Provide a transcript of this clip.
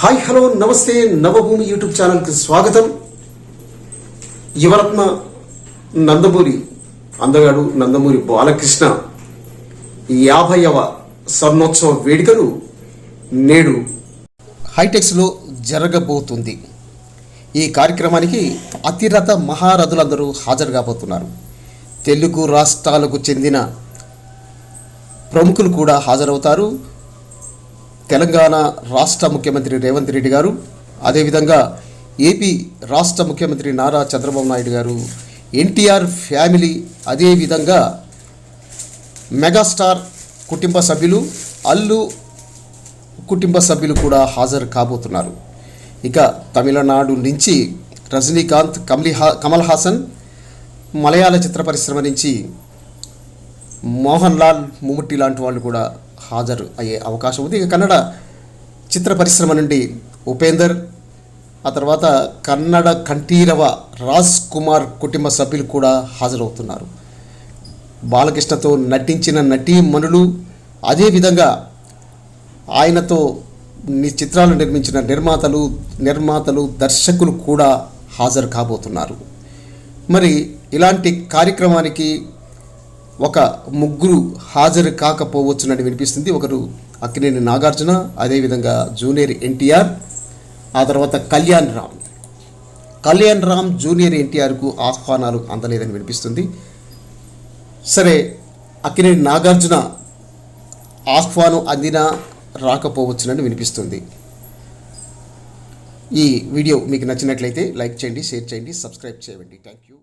Hi hello నమస్తే Navabhoomi YouTube ఛానల్కి స్వాగతం. యువరత్న నందమూరి అందగాడు నందమూరి బాలకృష్ణ యాభైవ స్వర్ణోత్సవ వేడుకలు నేడు హైటెక్స్లో జరగబోతుంది. ఈ కార్యక్రమానికి అతిరథ మహారథులందరూ హాజరు కాబోతున్నారు తెలుగు రాష్ట్రాలకు చెందిన ప్రముఖులు కూడా హాజరవుతారు. తెలంగాణ రాష్ట్ర ముఖ్యమంత్రి రేవంత్ రెడ్డి గారు అదేవిధంగా ఏపీ రాష్ట్ర ముఖ్యమంత్రి నారా చంద్రబాబు నాయుడు గారు ఎన్టీఆర్ ఫ్యామిలీ అదేవిధంగా మెగాస్టార్ కుటుంబ సభ్యులు అల్లు కుటుంబ సభ్యులు కూడా హాజరు కాబోతున్నారు. ఇక తమిళనాడు నుంచి రజనీకాంత్ కమలి కమల్ హాసన్ మలయాళ చిత్ర పరిశ్రమ నుంచి మోహన్ లాల్ ముమ్ముట్టి లాంటి వాళ్ళు కూడా హాజరు అయ్యే అవకాశం ఉంది. ఇక కన్నడ చిత్ర పరిశ్రమ నుండి ఉపేందర్ ఆ తర్వాత కన్నడ కంఠీరవ రాజ్ కుమార్ కుటుంబ సభ్యులు కూడా హాజరవుతున్నారు. బాలకృష్ణతో నటించిన నటీమణులు అదేవిధంగా ఆయనతో చిత్రాలు నిర్మించిన నిర్మాతలు నిర్మాతలు దర్శకులు కూడా హాజరు కాబోతున్నారు. మరి ఇలాంటి కార్యక్రమానికి ఒక ముగ్గురు హాజరు కాకపోవచ్చునని వినిపిస్తుంది. ఒకరు అక్కినేని నాగార్జున అదేవిధంగా జూనియర్ ఎన్టీఆర్ ఆ తర్వాత కళ్యాణ్ రామ్. కళ్యాణ్ రామ్ జూనియర్ ఎన్టీఆర్కు ఆహ్వానాలు అందలేదని వినిపిస్తుంది. సరే అక్కినేని నాగార్జున ఆహ్వానం అందినా రాకపోవచ్చునని వినిపిస్తుంది. ఈ వీడియో మీకు నచ్చినట్లయితే లైక్ చేయండి షేర్ చేయండి సబ్స్క్రైబ్ చేయండి. Thank you.